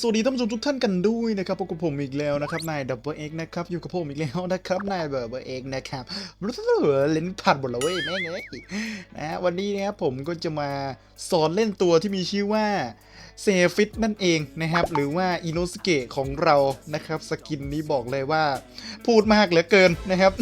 สวัสดีท่านผู้ชมทุกท่านกันด้วยนะครับพบกับผมอีกแล้วนะครับนายดับเบิลเอ็กนะครับอยู่กับผมอีกแล้วนะครับนายดับเบิลเอ็กนะครับรู้สึกเล่นผ่านหมดแล้วเว้ยแม่งเอ้ยนะฮะวันนี้นะครับผมก็จะมาสอนเล่นตัวที่มีชื่อว่า เซฟิตนั่นเองนะครับ หรือว่าอิโนสเกะของเรานะครับ สกินนี้บอกเลยว่า พูดมากเหลือเกินนะครับ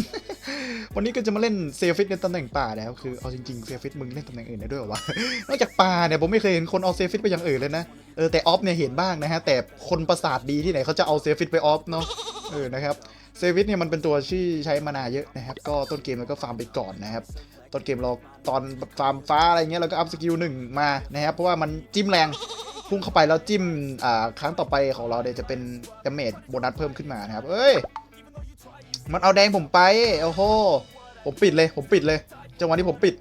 วันนี้ก็จะมาเล่นเซฟิตในตำแหน่งป่านะครับคือเอาจริงๆเซฟิตมึงเล่นตำแหน่งอื่นได้ด้วยหรอวะนอกจากป่าเนี่ยผมไม่เคยเห็นคนเอาเซฟิตไปอย่างอื่นเลยนะเออแต่ออฟเนี่ยเห็นบ้างนะฮะแต่คนประสาทดีที่ไหนเขาจะเอาเซฟิตไปออฟเนาะเออนะครับเซฟิตเนี่ยมันเป็นตัวที่ใช้มานาเยอะนะครับ ก็ต้นเกมเราก็ฟาร์มไปก่อนนะครับต้นเกมเราตอนฟาร์มฟ้าอะไรเงี้ยเราก็อัพสกิลหนึ่งมานะครับเพราะว่ามันจิ้มแรง พุ่งเข้าไปแล้วจิ้มอ่าครั้งต่อไปของเราเนี่ยจะเป็นดาเมจโบนัสเพิ่มขึ้นมานะครับ เอ้ย มันเอาแดงผมไปโอ้โหผมปิดเลย ผมปิดเลย จังหวะนี้ผมปิด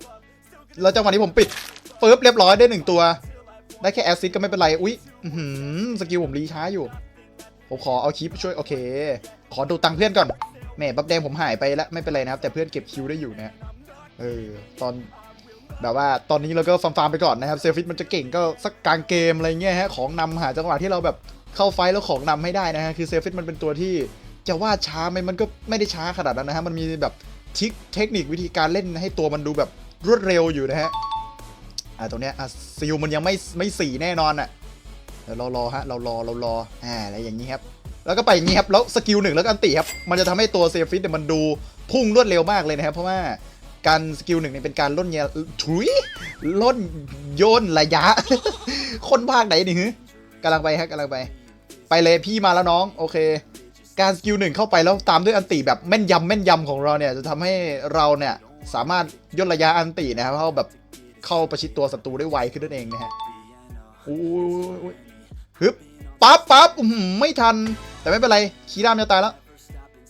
แล้วจังหวะนี้ผมปิดปึ๊บเรียบร้อยได้หนึ่งตัว ได้แค่แอสซิสก็ไม่เป็นไร อุ๊ยหือสกิลผมรีช้าอยู่ ผมขอเอาคีปช่วย โอเค ขอดูตังเพื่อนก่อนแหมบับแดงผมหายไปแล้วไม่เป็นไรนะครับ แต่เพื่อนเก็บคิวได้อยู่นะ เออ ตอน แบบว่าตอนนี้เราก็ฟาร์มๆไปก่อนนะครับเซฟิตมันจะเก่งก็สักกลางเกมอะไรเงี้ยฮะของนำหาจังหวะที่เราแบบเข้าไฟแล้วของนำให้ได้นะฮะคือเซฟิตมันเป็นตัวที่จะว่าช้าไหมมันก็ไม่ได้ช้าขนาดนั้นนะฮะมันมีแบบทิคเทคนิควิธีการเล่นให้ตัวมันดูแบบรวดเร็วอยู่นะฮะอ่าตรงเนี้ยอะซิลมันยังไม่ไม่สีแน่นอนอะเดี๋ยวเรารอฮะเรารอเรารออ่าอะไรอย่างนี้ครับแล้วก็ไปอย่างนี้ครับแล้วสกิลหนึ่งแล้วก็อันติครับมันจะทำให้ตัวเซฟิตเนี่ยมันดูพุ่งรวดเร็วมากเลยนะครับเพราะว่า การสกิลหนึ่งเนี่ยเป็นการล่นเยถุยล่นโยนระยะ คนภาคไหนนี่ฮึกำลังไปฮะกำลังไป ไปเลยพี่มาแล้วน้องโอเค การสกิลหนึ่งเข้าไปแล้วตามด้วยอันติแบบแม่นยำแม่นยำของเราเนี่ยจะทำให้เราเนี่ยสามารถย่นระยะอันตินะครับเข้าแบบเข้าประชิดตัวศัตรูได้ไวขึ้นนั่นเองนะฮะอุ้ฮึบปั๊บปั๊บอื้อหือไม่ทัน แต่ไม่เป็นไรคีรามจะตายแล้ว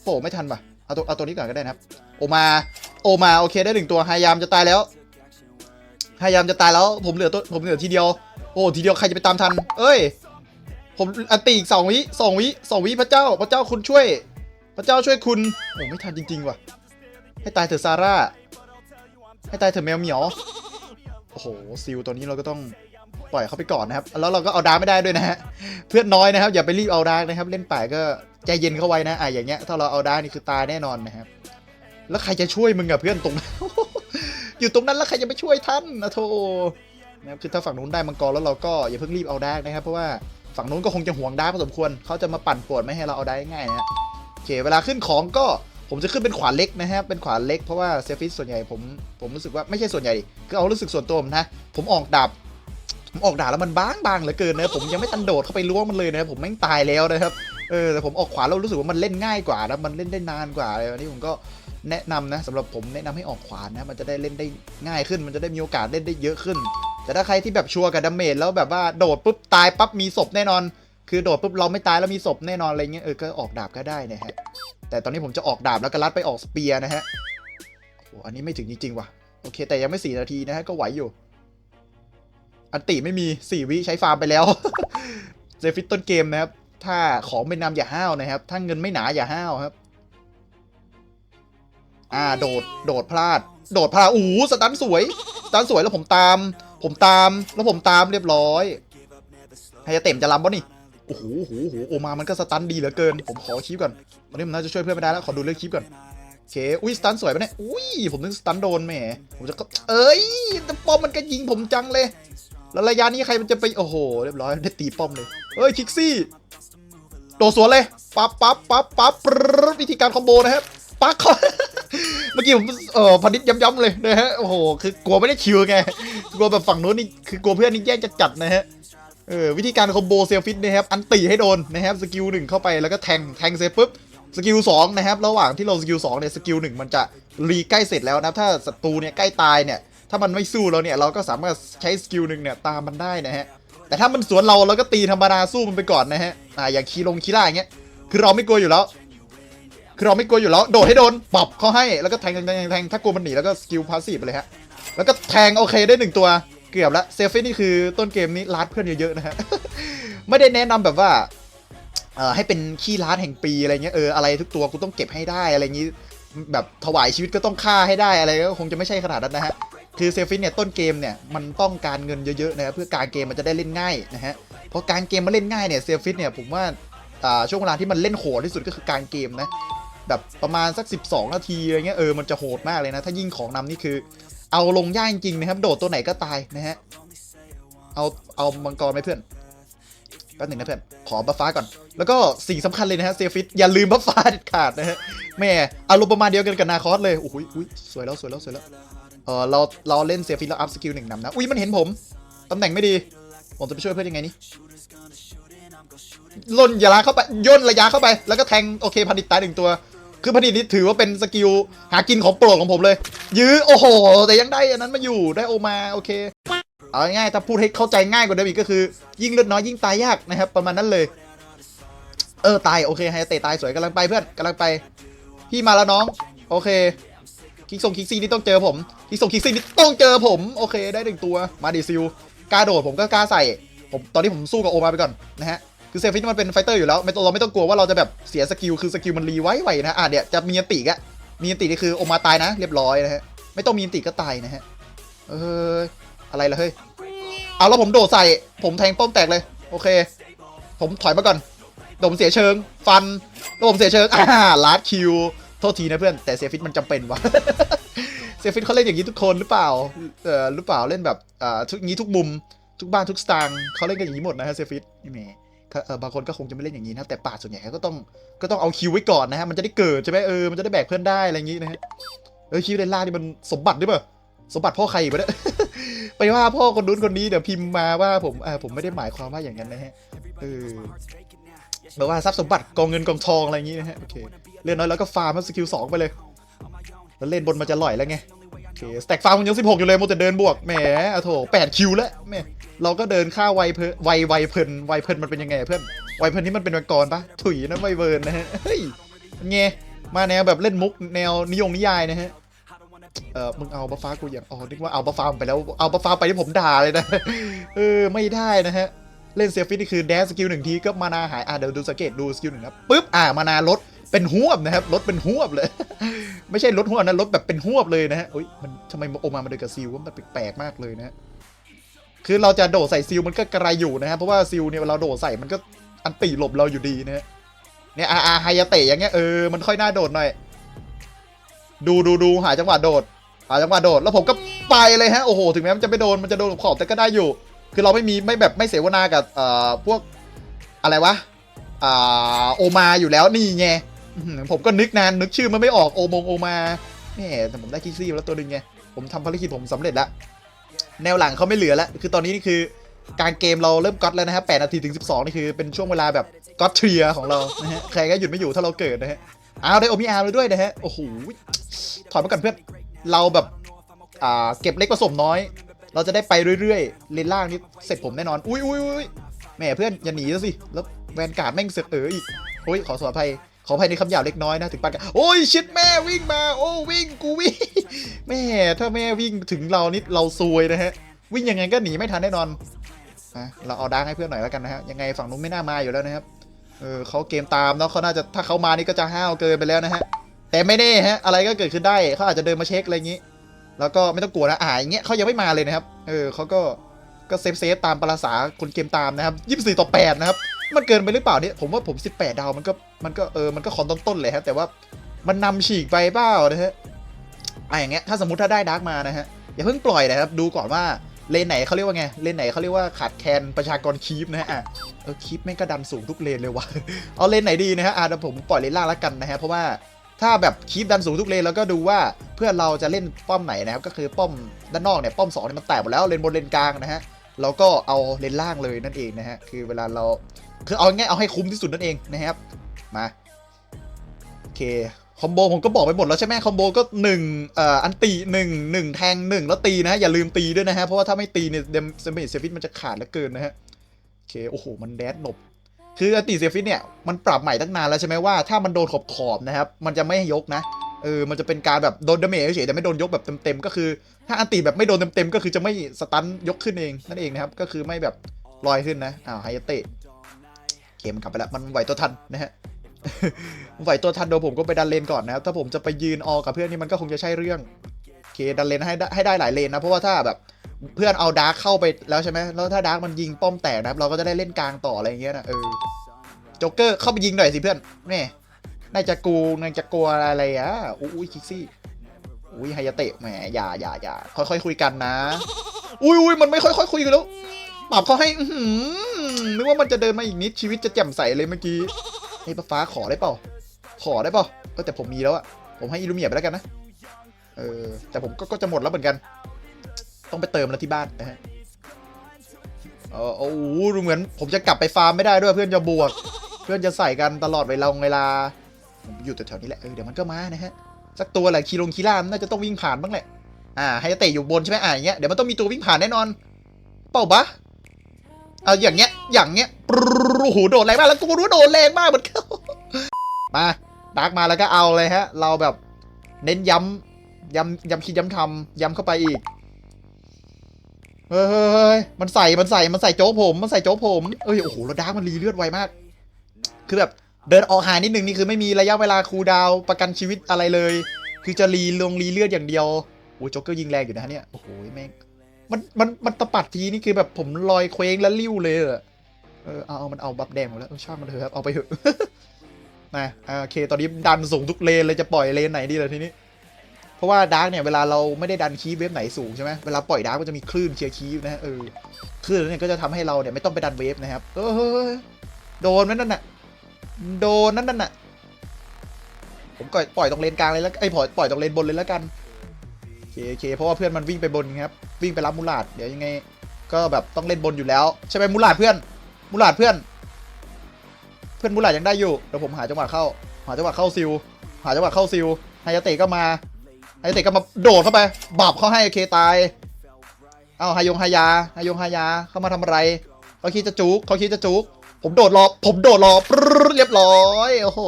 โอ้ไม่ทันป่ะ เอาตัวเอาตัวนี้ก่อนก็ได้นะครับ โอมาโอมาโอเคได้หนึ่งตัวไฮยามจะตายแล้วไฮยามจะตายแล้วผมเหลือตัวผมเหลือทีเดียวโอ้ทีเดียวใครจะไปตามทัน เอ้ย ผมอันตีอีกสองวิสองวิสองวิพระเจ้า พระเจ้าคุณช่วย พระเจ้าช่วยคุณโอ้ไม่ทันจริง ๆ ว่ะ ให้ตายเถอะซาร่าให้ตายเถอะแมวเหมียวโอ้โหซิลตัวนี้เราก็ต้องปล่อยเขาไปก่อนนะครับ แล้วเราก็เอาดาร์กไม่ได้ด้วยนะฮะเพื่อนน้อยนะครับ อย่าไปรีบเอาดาร์กนะครับ เล่นป่ายก็ ใจเย็นเข้าไว้นะอะอย่างเงี้ยถ้าเราเอาไดาร์กนี่คือตายแน่นอนนะครับ แล้วใครจะช่วยมึงอะเพื่อนตรงนั้นอยู่ตรงนั้นแล้วใครจะไปช่วยท่านนะโธ่นะครับคือถ้าฝั่งนู้นได้มังกรแล้วเราก็อย่าเพิ่งรีบเอาไดาร์กนะครับเพราะว่าฝั่งนู้นก็คงจะห่วงไดาร์กพอสมควรเขาจะมาปั่นปวนไม่ให้เราเอาไดาร์กง่ายนะโอเคเวลาขึ้นของก็ผมจะขึ้นเป็นขวานเล็กนะฮะเป็นขวานเล็กเพราะว่าเซฟิสส่วนใหญ่ผมผมรู้สึกว่าไม่ใช่ส่วนใหญ่คือเอารู้สึกส่วนตัวผมนะผมออกดาบผมออกดาบแล้วมันบางบางๆเหลือเกินนะผมยังไม่ตันโดดเข้าไปล้วงมันเลยนะผมแม่งตายแล้วนะครับ เออแต่ผมออกขวาแล้วรู้สึกว่ามันเล่นง่ายกว่านะมันเล่นได้นานกว่าเลยวันนี้ผมก็แนะนำนะสำหรับผมแนะนำให้ออกขวานนะมันจะได้เล่นได้ง่ายขึ้น มันจะได้มีโอกาสเล่นได้เยอะขึ้น แต่ถ้าใครที่แบบชัวร์กับดาเมจแล้วแบบว่าโดดปุ๊บตายปั๊บมีศพแน่นอน คือโดดปุ๊บเราไม่ตายแล้วมีศพแน่นอนอะไรเงี้ยเออก็ออกดาบก็ได้นะฮะแต่ตอนนี้ผมจะออกดาบแล้วก็ลัดไปออกสเปียร์นะฮะโอ้อันนี้ไม่ถึงจริงๆว่ะโอเค แต่ยังไม่สี่นาทีนะฮะก็ไหวอยู่ อันติไม่มีสี่วิใช้ฟาร์มไปแล้วเซฟิตต้นเกมนะครับ ถ้าของไม่นนำอย่าห้าวนะครับ ถ้าเงินไม่หนาอย่าห้าวครับ อ่า โดด โดดพลาด โดดพลาดอู้สตันสวย สตันสวยแล้วผมตาม ผมตาม แล้วผมตามเรียบร้อยให้จะเต็มจะลำปะนี่โอ้โหโอ้โหโอ้โหโอมา มันก็สตันดีเหลือเกิน ผมขอคลิปก่อนวันนี้ผมน่าจะช่วยเพื่อนไม่ได้แล้ว ขอดูเรื่องคลิปก่อนโอเค อุ้ยสตันสวยปะเนี่ย อุ้ย ผมนึกสตันโดนแหม ผมจะก็ เอ้ยแต่ป้อมมันก็ยิงผมจังเลย แล้วระยะนี้ใครมันจะไป โอ้โห เรียบร้อย ได้ตีป้อมเลย เฮ้ย คิกซี่ ดสวนเลยปั๊บปั๊บปั๊บปั๊บปรึ๊ดวิธีการคอมโบนะครับปักเขาเมื่อกี้ผมเออพนิดย้ำๆเลยนะฮะโอ้โหคือกลัวไม่ได้คิวไงกลัวแบบฝั่งนู้นนี่คือกลัวเพื่อนนี่แย่งจะจัดนะฮะเออวิธีการคอมโบเซลฟิตนะครับอันตีให้โดนนะครับสกิลหนึ่งเข้าไปแล้วก็แทงแทงเสร็จปุ๊บสกิลสองนะครับระหว่างที่เราสกิลสองเนี่ยสกิลหนึ่งมันจะรีใกล้เสร็จแล้วนะถ้าศัตรูเนี่ยใกล้ตายเนี่ยถ้ามันไม่สู้เราเนี่ยเราก็สามารถใช้สกิลหนึ่งเนี่ยตามมันได้นะฮะ แต่ถ้ามันสวนเราเราก็ตีธรรมดาสู้มันไปก่อนนะฮะอ่าอย่างคีลงคีล่าอย่างเงี้ยคือเราไม่กลัวอยู่แล้วคือเราไม่กลัวอยู่แล้วโดดให้โดนปรับเขาให้แล้วก็แทงแทงแทงถ้ากลัวมันหนีแล้วก็สกิลพาสซีฟไปเลยฮะแล้วก็แทงโอเคได้หนึ่งตัวเกือบละเซฟนี่คือต้นเกมนี้ลาดเพื่อนเยอะๆนะฮะไม่ได้แนะนำแบบว่าเอ่อให้เป็นขี้ลาดแห่งปีอะไรเงี้ยเอออะไรทุกตัวกูต้องเก็บให้ได้อะไรอย่างงี้แบบถวายชีวิตก็ต้องฆ่าให้ได้อะไรก็คงจะไม่ใช่ขนาดนั้นนะฮะ คือเซฟิตเนี่ยต้นเกมเนี่ยมันต้องการเงินเยอะๆนะครับเพื่อการเกมมันจะได้เล่นง่ายนะฮะเพราะการเกมมันเล่นง่ายเนี่ยเซฟิตเนี่ยผมว่าอ่าช่วงเวลาที่มันเล่นโหดที่สุดก็คือการเกมนะแบบประมาณสัก 12 นาทีอะไรเงี้ยเออมันจะโหดมากเลยนะถ้ายิ่งของนำนี่คือ เอาลงยากจริงๆนะครับ โดดตัวไหนก็ตายนะฮะเอาเอามังกรไหมเพื่อนแป๊บหนึ่งนะเพื่อนขอบัฟฟ้าก่อน แล้วก็สิ่งสำคัญเลยนะฮะเซฟิตอย่าลืมบัฟฟ้าเด็ดขาดนะฮะแม่อารมณ์ประมาณเดียวกันกับนาคอสเลยโอ้โหอุ๊ยสวยแล้วสวยแล้วสวยแล้ว เออเราเราเล่นเซฟิตแล้วอัพสกิลหนึ่งนำนะ อุ้ยมันเห็นผม ตำแหน่งไม่ดี ผมจะไปช่วยเพื่อนยังไงนี่ล่นยาเข้าไปย่นระยะเข้าไป แล้วก็แทงโอเคพันดิตตายหนึ่งตัว คือพันดิตนี่ถือว่าเป็นสกิลหากินของโปรดของผมเลย ยื้อโอ้โห แต่ยังได้อันนั้นมาอยู่ได้โอมาโอเคเอาง่ายๆถ้าพูดให้เข้าใจง่ายกว่าเดิมอีกก็คือ ยิ่งเลือดน้อยยิ่งตายยากนะครับ ประมาณนั้นเลย เออตายโอเคไฮเตะตายสวยกำลังไปเพื่อนกำลังไป พี่มาแล้วน้อง โอเค คิกซงคิกซี่นี่ต้องเจอผมคิกซงคิกซี่นี่ต้องเจอผมโอเคได้หนึ่งตัวมาดิซิลกล้าโดดผมก็กล้าใส่ผมตอนนี้ผมสู้กับโอมาไปก่อนนะฮะคือเซฟิตมันเป็นไฟเตอร์อยู่แล้วไม่ต้องเราไม่ต้องกลัวว่าเราจะแบบเสียสกิลคือสกิลมันรีไว้ไวนะอะเนี่ยจะมีอันติกะมีอันตินี่คือโอมาตายนะ เรียบร้อยนะฮะไม่ต้องมีอันติก็ตายนะฮะเอออะไรล่ะเฮ้ยเอาแล้วผมโดดใส่ผมแทงป้อมแตกเลยโอเค ผมถอยมาก่อนเดี๋ยวผมเสียเชิง ฟันแล้วผมเสียเชิงอ่าลาดคิว โทษทีนะเพื่อนแต่เซฟิตมันจำเป็นวะเซฟิตเขาเล่นอย่างนี้ทุกคนหรือเปล่าเออหรือเปล่าเล่นแบบอ่าทุกงี้ทุกมุมทุกบ้านทุกสตางค์เขาเล่นกันอย่างนี้หมดนะฮะเซฟิตนี่แหมก็เออบางคนก็คงจะไม่เล่นอย่างนี้นะแต่ป่าส่วนใหญ่ก็ต้องก็ต้องเอาคิวไว้ก่อนนะฮะมันจะได้เกิดใช่ไหมเออมันจะได้แบกเพื่อนได้อะไรอย่างนี้นะฮะเออคิวเลนล่านี่มันสมบัติหรือเปล่าสมบัติพ่อใครอีกวะเนี่ยไปว่าพ่อคนนู้นคนนี้เดี๋ยวพิมพ์มาว่าผมเออผมไม่ได้หมายความว่าอย่างนั้นนะฮะเออแบบว่าทรัพย์สมบัติกองเงินกองทองอะไรอย่างนี้นะฮะโอเค เล่นน้อยแล้วก็ฟาร์มสกิลสองไปเลย แล้วเล่นบนมันจะลอยแล้วไงโอเคสแต็กฟาร์มมันยังสิบหกอยู่เลยโมแต่เดินบวกแหมอะโถแปดคิวแล้วแหมเราก็เดินค่าไวเพลินไวไวเพลินไวเพลินมันเป็นยังไงเพื่อนไวเพลินนี่มันเป็นมังกรปะถุยนะไวเวิร์นนะฮะเฮ้ยเป็นไงมาแนวแบบเล่นมุกแนวนิยมนิยายนะฮะเออมึงเอาบัฟฟ้ากูอย่างอ๋อนึกว่าเอาบัฟฟ้าไปแล้วเอาบัฟฟ้าไปที่ผมด่าเลยนะเออไม่ได้นะฮะเล่นเซลฟิตนี่คือแดสสกิลหนึ่งทีก็มานาหายอะเดี๋ยวดูสังเกตดูสกิลหนึ่งนะปุ๊บอะมานาลด เป็นหวบนะครับลดเป็นหวบเลย ไม่ใช่ลดหวบนะลดแบบเป็นหวบเลยนะฮะอุ้ยมันทำไมโอมามาเดินกับซิลว่ามันแปลกๆมากเลยนะคือเราจะโดดใส่ซิลมันก็กระไรอยู่นะฮะเพราะว่าซิลเนี่ยเวลาโดดใส่มันก็อันตีหลบเราอยู่ดีนะฮะเนี่ยอาอาไฮยาเตะอย่างเงี้ยเออมันค่อยน่าโดดหน่อย ดูดูดูหาจังหวะโดดหาจังหวะโดด แล้วผมก็ไปเลยฮะโอ้โหถึงแม้มันจะไม่โดนมันจะโดนขอบแต่ก็ได้อยู่ คือเราไม่มีไม่แบบไม่เสวนากับเอ่อพวกอะไรวะอ่าโอมาอยู่แล้วนี่ไงอื้อหือ ผมก็นึกนานนึกชื่อมันไม่ออกโอมงโอมาแหมแต่ผมได้คิกซี่มาแล้วตัวหนึงไงผมทำภารกิจผมสำเร็จแล้วแนวหลังเขาไม่เหลือแล้วคือตอนนี้นี่คือการเกมเราเริ่มก๊อตแล้วนะครับ8นาทีถึง 12 นี่คือเป็นช่วงเวลาแบบก๊อตเทียของเรานะฮะใครก็หยุดไม่อยู่ถ้าเราเกิดนะฮะเอาได้โอมิอาร์เลยด้วยนะฮะโอ้โหถอยมากันเพื่อนเราแบบอ่าเก็บเล็กผสมน้อย เราจะได้ไปเรื่อยๆเลนล่างนี่เสร็จผมแน่นอนอุ้ยอุ้ยอุ้ยแหมเพื่อนอย่าหนีแล้วสิแล้วแวนการ์ดแม่งเสือกเอออีกโอ้ยขอสอภัย ขอภัยในคำหยาบเล็กน้อยนะถึงปานกันโอ้ยชิดแม่วิ่งมา โอ้วิ่งกูวิ่งแม่ถ้าแม่วิ่งถึงเรานี่เราซวยนะฮะ วิ่งยังไงก็หนีไม่ทันแน่นอนนะเราเอาดังให้เพื่อนหน่อยแล้วกันนะฮะยังไงฝั่งนู้นไม่น่ามาอยู่แล้วนะครับเออเขาเกมตามแล้วเขาน่าจะถ้าเขามานี่ก็จะห้าวเกินไปแล้วนะฮะแต่ไม่แน่ฮะอะไรก็เกิดขึ้นได้เขาอาจจะเดินมาเช็คอะไรอย่างนี้ แล้วก็ไม่ต้องกลัวนะอ่าอย่างเงี้ยเขายังไม่มาเลยนะครับเออเขาก็ก็เซฟเซฟตามภาษาคนเกมตามนะครับยี่สิบสี่ต่อแปดนะครับ มันเกินไปหรือเปล่าเนี่ยผมว่าผมสิบแปดาวมันก็มันก็เออมันก็คอนต้นๆเลยฮะแต่ว่ามันนำฉีกไปเปล่านะฮะอะอย่างเงี้ยถ้าสมมติถ้าได้ดาร์กมานะฮะอย่าเพิ่งปล่อยนะครับดูก่อนว่าเลนไหนเขาเรียกว่าไงเลนไหนเขาเรียกว่าขาดแคลนประชากรคีปนะฮะเออคีปแม่งก็ดันสูงทุกเลนเลยวะเอาเลนไหนดีนะฮะอะเดี๋ยวผมปล่อยเลนล่างแล้วกันนะฮะเพราะว่าถ้าแบบคีปดันสูงทุกเลนแล้วก็ดูว่าเพื่อนเราจะเล่นป้อมไหนนะครับก็คือป้อมด้านนอกเนี่ยป้อมสองเนี่ยมันแตกหมดแล้วเลนบนเลนกลางนะฮะเราก็เอาเลนล่างเลยนั่นเองนะฮะคือเวลาเรา คือเอาง่ายเอาให้คุ้มที่สุดนั่นเองนะครับ มาโอเคคอมโบผมก็บอกไปหมดแล้วใช่ไหมคอมโบก็หนึ่งเอ่ออันตีหนึ่งหนึ่งแทงหนึ่งแล้วตีนะฮะอย่าลืมตีด้วยนะฮะ เพราะว่าถ้าไม่ตีเนี่ยเดมเซมิเซฟิตมันจะขาดเหลือเกินนะฮะโอเคโอ้โหมันแดดหนบคืออันติเซฟิตเนี่ยมันปรับใหม่ตั้งนานแล้วใช่ไหมว่าถ้ามันโดนขอบขอบนะครับมันจะไม่ยกนะเออมันจะเป็นการแบบโดนดาเมจเฉยแต่ไม่โดนยกแบบเต็มๆก็คือ ถ้าอันติแบบไม่โดนเต็มๆก็คือจะไม่สตันยกขึ้นเองนั่นเองนะครับก็คือไม่แบบลอยขึ้นนะอ้าวไฮเตะ เกมมันกลับไปแล้วมันไหวตัวทันนะฮะไหวตัวทันโดยผมก็ไปดันเลนก่อนนะครับถ้าผมจะไปยืนออกับเพื่อนนี่มันก็คงจะใช่เรื่องเคดันเลนให้ได้ให้ได้หลายเลนนะเพราะว่าถ้าแบบเพื่อนเอาดาร์กเข้าไปแล้วใช่ไหมแล้วถ้าดาร์กมันยิงป้อมแตกนะครับเราก็จะได้เล่นกลางต่ออะไรอย่างเงี้ยนะเออจ๊กเกอร์เข้าไปยิงหน่อยสิเพื่อนแม่นายจะกูนายจะกลัวอะไรอะอุ้ยคิกซี่อุ้ยไฮยาเตะแหมอย่าอย่าอย่าค่อยๆคุยกันนะ อุ้ยอุ้ยมันไม่ค่อยๆคุยกันแล้ว ปรับเขาให้อื้อหือนึกว่ามันจะเดินมาอีกนิดชีวิตจะแจ่มใสเลยเมื่อกี้ไอ้ป้าฟ้าขอได้เปล่า ขอได้เปล่าก็แต่ผมมีแล้วอะผมให้อิลูเมียไปแล้วกันนะ เออ แต่ผมก็ก็จะหมดแล้วเหมือนกัน ต้องไปเติมแล้วที่บ้านนะฮะเออโอ้โหดูเหมือน ผมจะกลับไปฟาร์มไม่ได้ด้วยเพื่อนจะบวก เพื่อนจะใส่กันตลอดเวลาเวลาผมอยู่แถวๆนี้แหละเออเดี๋ยวมันก็มานะฮะสักตัวแหละคีลงคีล่ามนน่าจะต้องวิ่งผ่านบ้างแหละอ่าให้เตะอยู่บนใช่ไหมอ่าอย่างเงี้ยเดี๋ยวมันต้องมีตัววิ่งผ่านแน่นอน เป่าปะ เอาอย่างเงี้ย อย่างเงี้ยปรูโอ้โหโดดแรงมากแล้วกูรู้ว่าโดดแรงมากเหมือนกันมาดักมาแล้วก็เอาเลยฮะ เราแบบเน้นย้ำย้ำย้ำคิดย้ำทำย้ำเข้าไปอีกเฮ้ยมันใส่มันใส่มันใส่โจ๊กผมมันใส่โจ๊กผมเอ้ยโอ้โหแล้วดาร์กมันรีเลือดไวมาก คือแบบเดินออกหานิดนึงนี่คือไม่มีระยะเวลาคูดาวประกันชีวิตอะไรเลย คือจะรีลงรีเลือดอย่างเดียวโอ้ยโจ๊กเกอร์ยิงแรงอยู่นะฮะเนี่ยโอ้โหแม่ง มันมันมันตะปัดทีนี่คือแบบผมลอยเคว้งแล้วลิ้วเลยอะเออเอาเอามันเอาบัฟแดงหมดแล้วเออช่างมันเถอะครับเอาไปเถอะนะโอเค ตอนนี้ดันสูงทุกเลนเลยจะปล่อยเลนไหนดีล่ะทีนี้ เพราะว่าดาร์กเนี่ยเวลาเราไม่ได้ดันคีย์เวฟไหนสูงใช่ไหมเวลาปล่อยดาร์กมันจะมีคลื่นเชียร์คีย์นะฮะเออคลื่นเนี่ยก็จะทำให้เราเนี่ยไม่ต้องไปดันเวฟนะครับเออโดนนั่นน่ะโดนนั่นน่ะผมปล่อยปล่อยตรงเลนกลางเลยแล้วไอ้ปล่อยปล่อยตรงเลนบนเลยแล้วกัน เคโอเคเพราะว่าเพื่อนมันวิ่งไปบนครับวิ่งไปรับมูลาดเดี๋ยวยังไง ก็แบบต้องเล่นบนอยู่แล้วใช่ไหมมูลาดเพื่อนมูลาดเพื่อน เพื่อนมูลาดยังได้อยู่เดี๋ยวผมหาจังหวะเข้า หาจังหวะเข้าซิลหาจังหวะเข้าซิลไฮยาเตะก็มาไฮยาเตะก็มาโดดเข้าไปบับเข้าให้โอเคตายเอาไฮยงไฮยาไฮยงไฮยาเข้ามาทำอะไรเขาคิดจะจุกเขาคิดจะจุกผมโดดรอผมโดดรอเรียบร้อยโอ้โห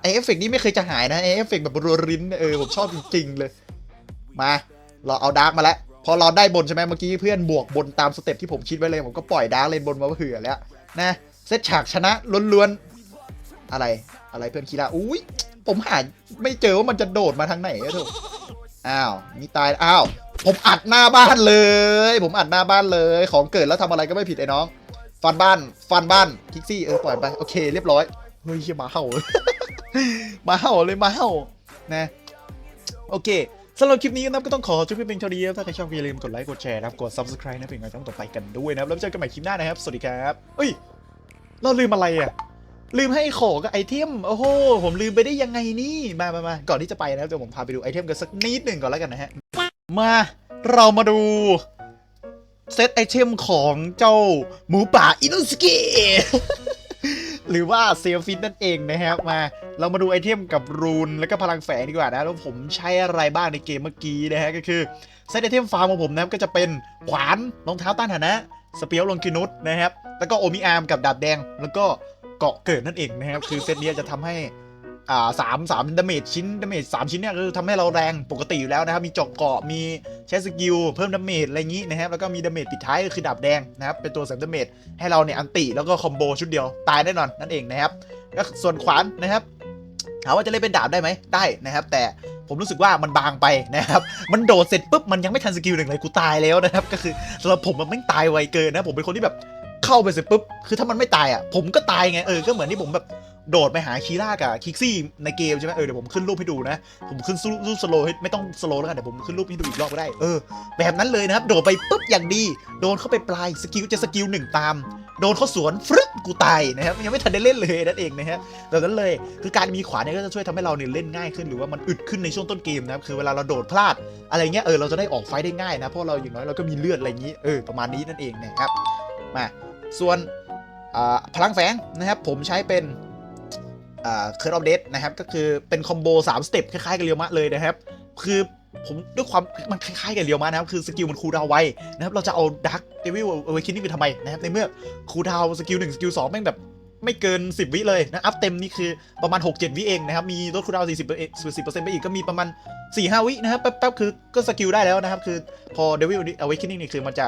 ไอเอฟเฟกต์นี้ไม่เคยจะหายนะไอเอฟเฟกต์แบบรัวรินเออผมชอบจริงๆเลย มา เราเอาดาร์กมาแล้ว พอเราได้บนใช่ไหมเมื่อกี้เพื่อนบวกบนตามสเต็ปที่ผมคิดไว้เลย ผมก็ปล่อยดาร์กเลนบนมาเผื่อแล้วนะเซตฉากชนะล้วนๆ อะไรอะไรเพื่อนคีราอุ้ยผมหาไม่เจอว่ามันจะโดดมาทางไหนอะถูกอ้าวมีตายอ้าวผมอัดหน้าบ้านเลย ผมอัดหน้าบ้านเลย ของเกิดแล้วทำอะไรก็ไม่ผิดไอ้น้อง ฟันบ้าน ฟันบ้านคิกซี่เออปล่อยไปโอเค เรียบร้อยเฮ้ยมาเห่ามาเห่าเลยมาเห่านะโอเค สำหรับคลิปนี้นะครับก็ต้องขอจบเพียงเท่านี้ถ้าใครชอบอย่าลืมกดไลค์กดแชร์นะครับกด subscribe นะเป็นกำลังใจต่อไปกันด้วยนะครับแล้วเจอกันใหม่คลิปหน้านะครับ สวัสดีครับเอ้ยเราลืมอะไรอะลืมให้ของกับไอเทมโอ้โหผมลืมไปได้ยังไงนี่มามามาก่อนที่จะไปนะครับเดี๋ยวผมพาไปดูไอเทมกันสักนิดหนึ่งก่อนแล้วกันนะฮะมาเรามาดูเซตไอเทมของเจ้าหมูป่าอินุสกิ หรือว่าเซลฟิตนั่นเองนะครับมา เรามาดูไอเทมกับรูนแล้วก็พลังแฝงดีกว่านะแล้วผมใช้อะไรบ้างในเกมเมื่อกี้นะฮะก็คือเซตไอเทมฟาร์มของผมนะครับก็จะเป็นขวานรองเท้าต้านฐานะสเปียวลงกินุสนะครับแล้วก็โอมิอาร์มกับดาบแดง แล้วก็เกาะเกิดนั่นเองนะครับคือเซตเนี้ยจะทำให้ อ่าสามสามดาเมจชิ้นดาเมจสามชิ้นเนี่ยคือทำให้เราแรงปกติอยู่แล้วนะครับ มีเจาะเกาะมีใช้สกิลเพิ่มดาเมจอะไรอย่างนี้นะครับ แล้วก็มีดาเมจปิดท้ายก็คือดาบแดงนะครับ เป็นตัวเสริมดาเมจให้เราเนี่ยอันติแล้วก็คอมโบชุดเดียวตายแน่นอนนั่นเองนะครับก็ส่วนขวานนะครับถามว่าจะเล่นเป็นดาบได้ไหมได้นะครับ แต่ผมรู้สึกว่ามันบางไปนะครับ มันโดดเสร็จปุ๊บมันยังไม่ทันสกิลหนึ่งเลยกูตายแล้วนะครับ ก็คือสำหรับผมมันไม่ตายไวเกินนะผมเป็นคนที่แบบเข้าไปเสร็จปุ๊บคือถ้ามันไม่ตายอะผมก็ตายไงเออก็เหมือนที่ผมแบบ โดดไปหาคีร่ากับคิกซี่ในเกมใช่ไหมเออเดี๋ยวผมขึ้นรูปให้ดูนะ ผมขึ้นรูปสโลว์ให้ไม่ต้องสโลว์แล้วกันเดี๋ยวผมขึ้นรูปให้ดูอีกรอบก็ได้เออแบบนั้นเลยนะครับ โดดไปปุ๊บอย่างดี โดนเข้าไปปลายสกิลจะสกิลหนึ่งตาม โดนเขาสวนฟรึ๊บกูตายนะครับยังไม่ทันได้เล่นเลยนั่นเองนะฮะแบบนั้นเลยคือการมีขวานเนี่ยก็จะช่วยทำให้เราเนี่ยเล่นง่ายขึ้นหรือว่ามันอึดขึ้นในช่วงต้นเกมนะครับคือเวลาเราโดดพลาดอะไรเงี้ยเออเราจะได้ออกไฟได้ง่ายนะเพราะเราอย่างน้อยเราก็มีเลือดอะไรอย่างนี้เออประมาณนี้นั่นเองนะครับมาส่วนพลังแฝงนะครับผมใช้เป็น เคิร์ดออฟเดตนะครับ ก็คือเป็นคอมโบ3สเต็ปคล้ายๆ กับเรียวมะเลยนะครับ คือผมด้วยความมันคล้ายๆกับเรียวมะนะครับ คือสกิลมันคูลดาวไวนะครับ เราจะเอาดักเดวิลเอาไว้คิดนี่ไปทำไมนะครับ ในเมื่อคูลดาวสกิล1สกิล2แม่งแบบไม่เกิน 10 วิเลยนะอัพเต็มนี่คือประมาณ 6-7 วิเองนะครับ มีลดคูลดาวน์40เอร์สิบเปอร์เซ็นต์ไปอีกก็มีประมาณ 4-5 วินะครับแป๊บๆคือก็สกิลได้แล้วนะครับ คือพอเดวิลเอาไว้คิดนี่คือมันจะ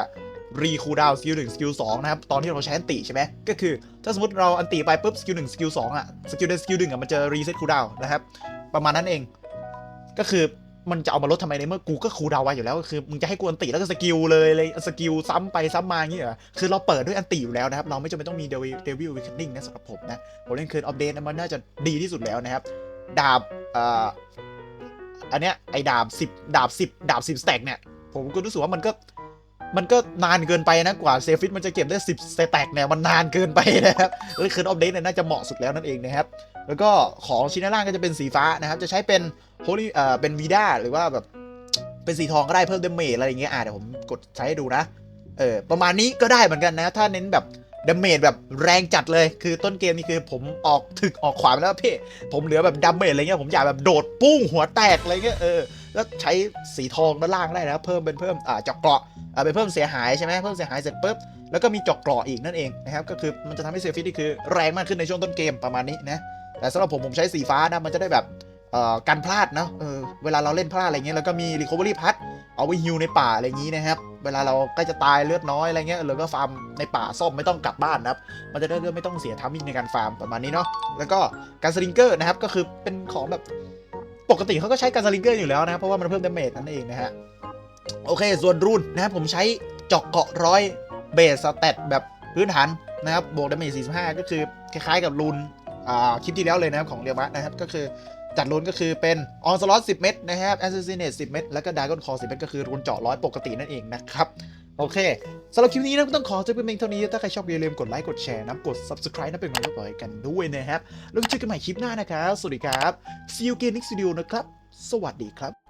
รีคูลดาวสกิล1สกิล2นะครับ ตอนที่เราใช้อันติใช่ไหมก็คือ ถ้าสมมติเราอันติไปปุ๊บสกิลหนึ่งสกิลสองอะสกิลใดสกิลหนึ่งอะมันจะรีเซ็ตคูลดาวนะครับประมาณนั้นเอง ก็คือมันจะเอามาลดทำไมในเมื่อกูก็คูลดาวไว้อยู่แล้วก็คือมึงจะให้กูอันติแล้วก็สกิลเลยเลยสกิลซ้ำไปซ้ำมาอย่างเงี้ยคือเราเปิดด้วยอันติอยู่แล้วนะครับ เราไม่จำเป็นต้องมีเดวิลเดวิลวิคเนิ่งนะสำหรับผมนะผมเล่นคืนอัปเดตมันน่าจะดีที่สุดแล้วนะครับ ดาบอ่ออันเนี้ยไอ้ดาบสิบดาบสิบดาบสิบสแต็กเนี่ยผมก็รู้สึกว่ามันก็ มันก็นานเกินไปนะกว่าเซฟิตมันจะเก็บได้สิบสแต็กเนี่ยมันนานเกินไปนะครับเลยคืนอัปเดตเนี่ยน่าจะเหมาะสุดแล้วนั่นเองนะครับ แล้วก็ของชิ้นด้านล่างก็จะเป็นสีฟ้านะครับ จะใช้เป็นโฮลี่เอ่อเป็นวีด้าหรือว่าแบบเป็นสีทองก็ได้เพิ่มเดเมจอะไรอย่างเงี้ยอะเดี๋ยวผมกดใช้ให้ดูนะเออประมาณนี้ก็ได้เหมือนกันนะ ถ้าเน้นแบบดาเมจแบบแรงจัดเลยคือต้นเกมนี่คือผมออกถึกออกขวาไปแล้วพี่ผมเหลือแบบดาเมจอะไรเงี้ยผมอยากแบบโดดปุ้งหัวแตกอะไรเงี้ยเออ แล้วใช้สีทองด้านล่างได้นะเพิ่มเป็นเพิ่มอ่าจอกเกราะอ่าเป็นเพิ่มเสียหายใช่ไหมเพิ่มเสียหายเสร็จปุ๊บแล้วก็มีจอกเกราะอีกนั่นเองนะครับก็คือมันจะทำให้เซฟิตนี่คือแรงมากขึ้นในช่วงต้นเกมประมาณนี้นะแต่สำหรับผมผมใช้สีฟ้านะมันจะได้แบบเอ่อกันพลาดเนาะเออเวลาเราเล่นพลาดอะไรเงี้ยแล้วก็มี recovery พัดเอาไว้ฮิวในป่าอะไรอย่างงี้นะครับ เวลาเราใกล้จะตายเลือดน้อยอะไรเงี้ยเราก็ฟาร์มในป่าซ่อมไม่ต้องกลับบ้านนะครับ มันจะได้เรื่องไม่ต้องเสียทามมิ่งในการฟาร์มประมาณนี้เนาะ แล้วก็การสลิงเกอร์นะครับก็คือเป็นของแบบ ปกติเขาก็ใช้การสลิงเกอร์อยู่แล้วนะครับเพราะว่ามันเพิ่มดาเมจนั่นเองนะฮะโอเค ส่วนรูนนะครับผมใช้เจาะเกาะร้อยเบสสเตตแบบพื้นฐานนะครับบวกดาเมจ45 ก็คือคล้ายๆกับรูนอ่าคลิปที่แล้วเลยนะครับของเรียวะนะครับก็คือจัดรุนก็คือเป็นออนสล็อต10 เม็ดนะครับแอสซิสเนต10 เม็ดแล้วก็ดากอนคอ10 เม็ดก็คือรุนเจาะร้อยปกตินั่นเองนะครับ โอเคสำหรับคลิปนี้นะก็ต้องขอจบเป็นเพียงเท่านี้ ถ้าใครชอบอย่าลืมกดไลค์ กดแชร์นะกด subscribe นะเป็นกำลังใจกันด้วยนะครับ แล้วเจอกันใหม่คลิปหน้านะครับ สวัสดีครับ see you again next video นะครับ สวัสดีครับ